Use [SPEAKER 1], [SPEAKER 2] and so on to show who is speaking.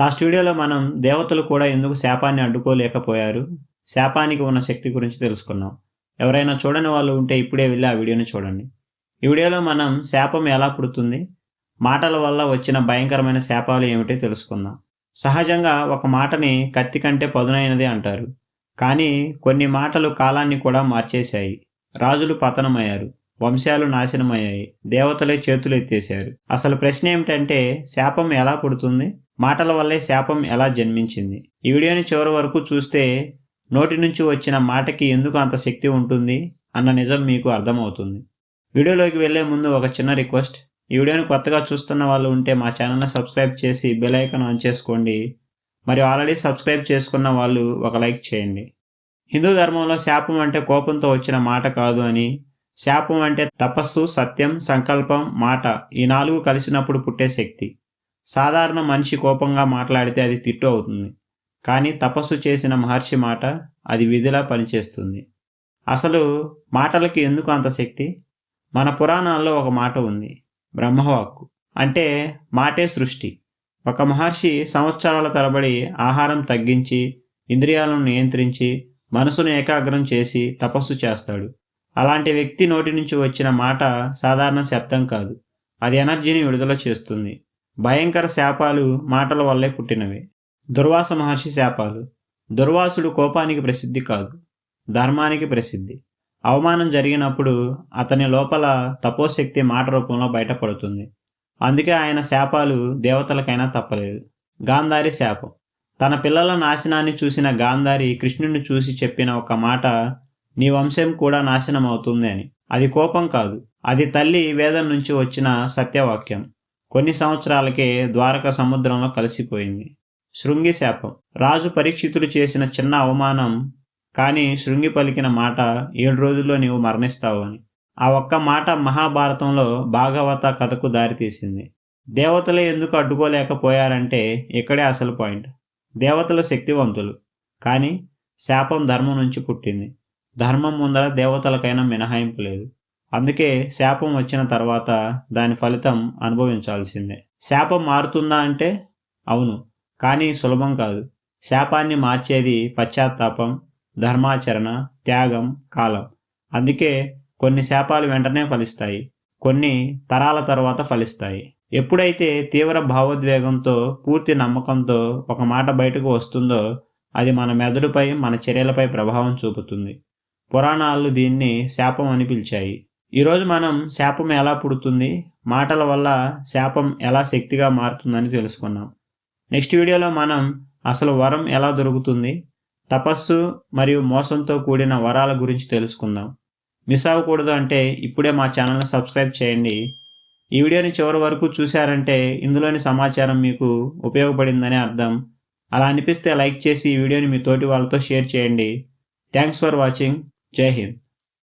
[SPEAKER 1] Last వీడియోలో మనం దేవతలు కూడా ఎందుకు శాపాన్ని అడ్డుకోలేకపోయారు? శాపానికి ఉన్న శక్తి గురించి తెలుసుకున్నాం. ఎవరైనా చూడని వాళ్ళు ఉంటే ఇప్పుడే వెళ్ళి ఆ వీడియోని చూడండి. ఈ వీడియోలో మనం శాపం ఎలా పుడుతుంది? మాటల వల్ల వచ్చిన భయంకరమైన శాపాలు ఏమిటో తెలుసుకుందాం. సహజంగా ఒక మాటని కత్తి కంటే పదునైనది అంటారు. కానీ కొన్ని మాటలు కాలాన్ని కూడా మార్చేశాయి. రాజులు పతనమయ్యారు. వంశాలు నాశనమయ్యాయి. దేవతలే చేతులు ఎత్తేశారు అసలు ప్రశ్న ఏమిటంటే శాపం ఎలా పుడుతుంది? మాటల వల్లే శాపం ఎలా జన్మించింది? ఈ వీడియోని చివరి వరకు చూస్తే నోటి నుంచి వచ్చిన మాటకి ఎందుకు అంత శక్తి ఉంటుంది అన్న నిజం మీకు అర్థమవుతుంది. వీడియోలోకి వెళ్ళే ముందు ఒక చిన్న రిక్వెస్ట్. ఈ వీడియోని కొత్తగా చూస్తున్న వాళ్ళు ఉంటే మా ఛానల్ని సబ్స్క్రైబ్ చేసి బెల్ ఐకాన్ ఆన్ చేసుకోండి. మరి ఆల్రెడీ సబ్స్క్రైబ్ చేసుకున్న వాళ్ళు ఒక లైక్ చేయండి. హిందూ ధర్మంలో శాపం అంటే కోపంతో వచ్చిన మాట కాదు అని. శాపం అంటే తపస్సు సత్యం సంకల్పం మాట ఈ నాలుగు కలిసినప్పుడు పుట్టే శక్తి. సాధారణ మనిషి కోపంగా మాట్లాడితే అది తిట్టు అవుతుంది. కానీ తపస్సు చేసిన మహర్షి మాట అది విధిలా పనిచేస్తుంది. అసలు మాటలకి ఎందుకు అంత శక్తి? మన పురాణాల్లో ఒక మాట ఉంది బ్రహ్మవాక్కు. అంటే మాటే సృష్టి. ఒక మహర్షి సంవత్సరాల తరబడి ఆహారం తగ్గించి ఇంద్రియాలను నియంత్రించి మనసును ఏకాగ్రం చేసి తపస్సు చేస్తాడు. అలాంటి వ్యక్తి నోటి నుంచి వచ్చిన మాట సాధారణ శబ్దం కాదు. అది ఎనర్జీని విడుదల చేస్తుంది. భయంకర శాపాలు మాటల వల్లే పుట్టినవి. దుర్వాస మహర్షి శాపాలు. దుర్వాసుడు కోపానికి ప్రసిద్ధి కాదు. ధర్మానికి ప్రసిద్ధి. అవమానం జరిగినప్పుడు అతని లోపల తపోశక్తి మాట రూపంలో బయటపడుతుంది. అందుకే ఆయన శాపాలు దేవతలకైనా తప్పలేదు. గాంధారి శాపం. తన పిల్లల నాశనాన్ని చూసిన గాంధారి కృష్ణుని చూసి చెప్పిన ఒక మాట నీ వంశం కూడా నాశనం అవుతుంది అని. అది కోపం కాదు. అది తల్లి వేదం నుంచి వచ్చిన సత్యవాక్యం. కొన్ని సంవత్సరాలకే ద్వారక సముద్రంలో కలిసిపోయింది. శృంగి శాపం. రాజు పరీక్షితులు చేసిన చిన్న అవమానం కానీ శృంగి పలికిన మాట ఏడు రోజుల్లో నీవు మరణిస్తావు అని. ఆ ఒక్క మాట మహాభారతంలో భాగవత కథకు దారితీసింది. దేవతలే ఎందుకు అడ్డుకోలేకపోయారంటే ఇక్కడే అసలు పాయింట్. దేవతలు శక్తివంతులు. కానీ శాపం ధర్మం నుంచి పుట్టింది. ధర్మం ముందర దేవతలకైనా మినహాయింపు లేదు. అందుకే శాపం వచ్చిన తర్వాత దాని ఫలితం అనుభవించాల్సిందే. శాపం మారుతుందా అంటే అవును కానీ సులభం కాదు. శాపాన్ని మార్చేది పశ్చాత్తాపం ధర్మాచరణ త్యాగం కాలం. అందుకే కొన్ని శాపాలు వెంటనే ఫలిస్తాయి కొన్ని తరాల తర్వాత ఫలిస్తాయి. ఎప్పుడైతే తీవ్ర భావోద్వేగంతో పూర్తి నమ్మకంతో ఒక మాట బయటకు వస్తుందో అది మన మెదడుపై మన చర్యలపై ప్రభావం చూపుతుంది. పురాణాలు దీన్ని శాపం అని పిలిచాయి. ఈరోజు మనం శాపం ఎలా పుడుతుంది? మాటల వల్ల శాపం ఎలా శక్తిగా మారుతుందని తెలుసుకున్నాం నెక్స్ట్ వీడియోలో మనం అసలు వరం ఎలా దొరుకుతుంది? తపస్సు మరియు మోసంతో కూడిన వరాల గురించి తెలుసుకుందాం. మిస్ అవ్వకూడదు అంటే ఇప్పుడే మా ఛానల్ని సబ్స్క్రైబ్ చేయండి. ఈ వీడియోని చివరి వరకు చూశారంటే ఇందులోని సమాచారం మీకు ఉపయోగపడిందని అర్థం. అలా అనిపిస్తే లైక్ చేసి ఈ వీడియోని మీ తోటి వాళ్ళతో షేర్ చేయండి. Thanks for watching. జై హింద్.